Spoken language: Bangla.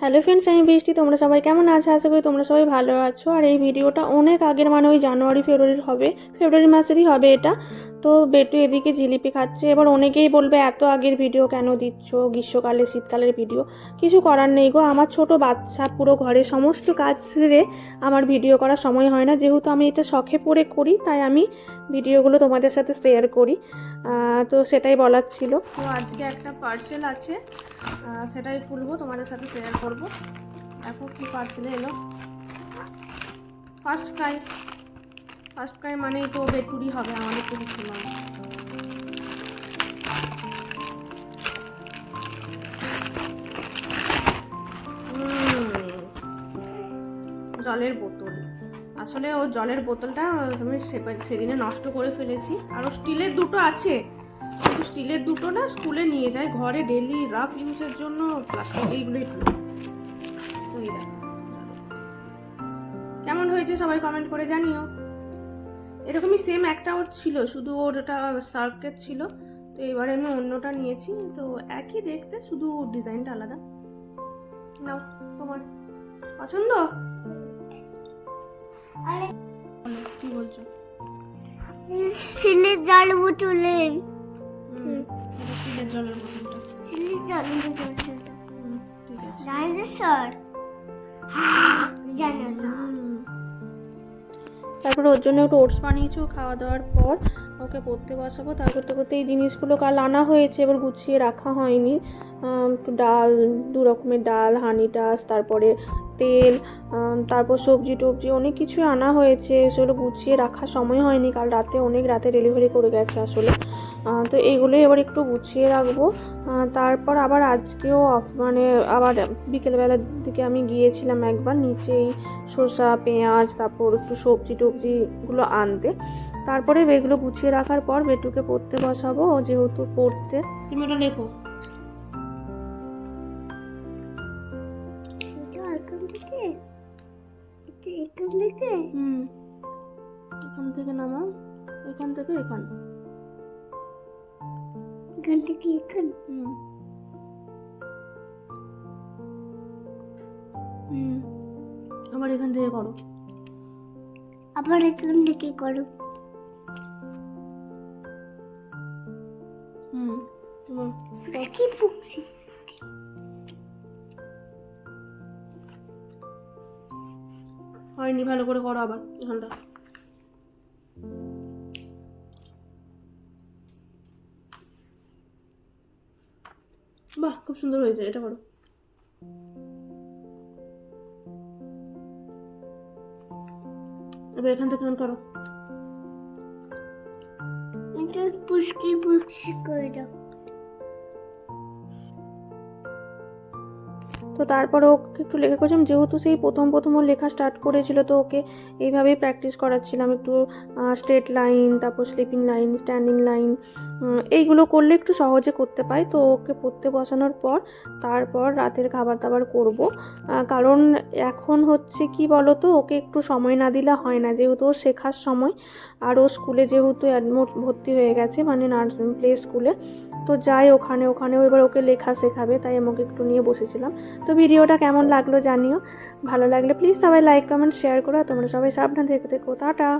হ্যালো ফ্রেন্ডস আমি বৃষ্টি। তোমরা সবাই কেমন আছো? আশা করি তোমরা সবাই ভালো আছো। আর এই ভিডিওটা অনেক আগের মানে ওই জানুয়ারি, ফেব্রুয়ারির হবে। ফেব্রুয়ারি মাসেরই হবে এটা। তো বেটু এদিকে জিলিপি খাচ্ছে। এবার অনেকেই বলবে, এত আগের ভিডিও কেন দিচ্ছ? গ্রীষ্মকালে, শীতকালের ভিডিও? কিছু করার নেই গো। আমার ছোট বাচ্চা পুরো ঘরে সমস্ত কাজ সেরে আমার ভিডিও করার সময় হয় না। যেহেতু আমি এটা শখে পড়ে করি, তাই আমি ভিডিওগুলো তোমাদের সাথে শেয়ার করি। তো সেটাই বলার ছিল। তো আজকে একটা পার্সেল আছে। সেটাই খুলবো তোমাদের সাথে শেয়ার করব। দেখো কি পার্সেলে এলো। ফার্স্ট ক্রাই ফার্স্ট ক্রাই মানেই তো বেটুরি হবে, আমাদের তো কিছু নয় জলের বোতল। আসলে ও জলের বোতলটা আমি সেদিনে নষ্ট করে ফেলেছি। আর ও স্টিলের দুটো আছে। কিন্তু স্টিলের দুটো না স্কুলে নিয়ে যায়, ঘরে ডেলি রাফ ইউজের জন্য প্লাস্টিক এইগুলোই তো এই কেমন হয়েছে সবাই কমেন্ট করে জানিও। এরকমই সেম একটা ওর ছিল শুধু ওর ওটা সার্কেট ছিল। তো এবারে আমি অন্যটা নিয়েছি তো একই দেখতে শুধু ডিজাইনটা আলাদা। নাও তোমার। পছন্দ? কি বলছো? সিলের জল বোতলে। স্টিলের জলের বোতলটা। সিলের জল বোতলে হুম, ঠিক আছে। ডাইনোসর হুম। তারপরে ওর জন্য একটু ওটস বানিয়েছি, ও খাওয়া দাওয়ার পর ওকে পড়তে বসাবো। তার করতে করতে এই জিনিসগুলো কাল আনা হয়েছে, এবার গুছিয়ে রাখা হয়নি। ডাল, দু রকমের ডাল, হানি টাস তারপরে তেল তারপর সবজি টবজি, অনেক কিছুই আনা হয়েছে। সেগুলো গুছিয়ে রাখার সময় হয়নি, কাল রাতে অনেক রাতে ডেলিভারি করে গেছে আসলে। তো এইগুলোই এবার একটু গুছিয়ে রাখব। তারপর আবার আজকেও মানে আবার বিকেলবেলার দিকে আমি গিয়েছিলাম একবার নিচেই শসা পেঁয়াজ, তারপর একটু সবজি টবজিগুলো আনতে। তারপরে এগুলো গুছিয়ে রাখার পর বেটুকে পড়তে বসাবো, যেহেতু পড়তে। তুমি ওটা লেখো। এখান থেকে? হুম। এখান থেকে নামাও এখান থেকে এখান। এখান থেকে এখান? হুম। হুম। আবার এখান থেকে করো। আবার এখান থেকে করো। হুম। কি পুকছি হয়নি, ভালো করে করো আবার এখানটা বাহ, খুব সুন্দর হয়েছে, এটা করো। এবার এখান থেকে করো। পুষ্কি পুষ্কি করে দাও। তো তারপরে ওকে একটু লেখা করছিলাম। যেহেতু সেই প্রথম প্রথম ও লেখা স্টার্ট করেছিল, তো ওকে এইভাবেই প্র্যাকটিস করাচ্ছিলাম। একটু স্ট্রেট লাইন তারপর স্লিপিং লাইন স্ট্যান্ডিং লাইন এইগুলো করলে একটু সহজে করতে পাই। তো ওকে পড়তে বসানোর পর তারপর রাতের খাবার দাবার করব কারণ এখন হচ্ছে কি বলো তো ওকে একটু সময় না দিলে হয় না। যেহেতু ওর শেখার সময়, আর ও স্কুলে যেহেতু অ্যাডমোট ভর্তি হয়ে গেছে মানে নার্সিং, প্লে স্কুলে তো যাই ওখানে, ওখানেও এবার ওকে লেখা শেখাবে, তাই আমাকে একটু নিয়ে বসেছিলাম। তো ভিডিওটা কেমন লাগল জানিও। ভালো লাগলে প্লিজ সবাই লাইক কমেন্ট শেয়ার করো তোমরা সবাই সাবধান থেকে থেকো। টাটা!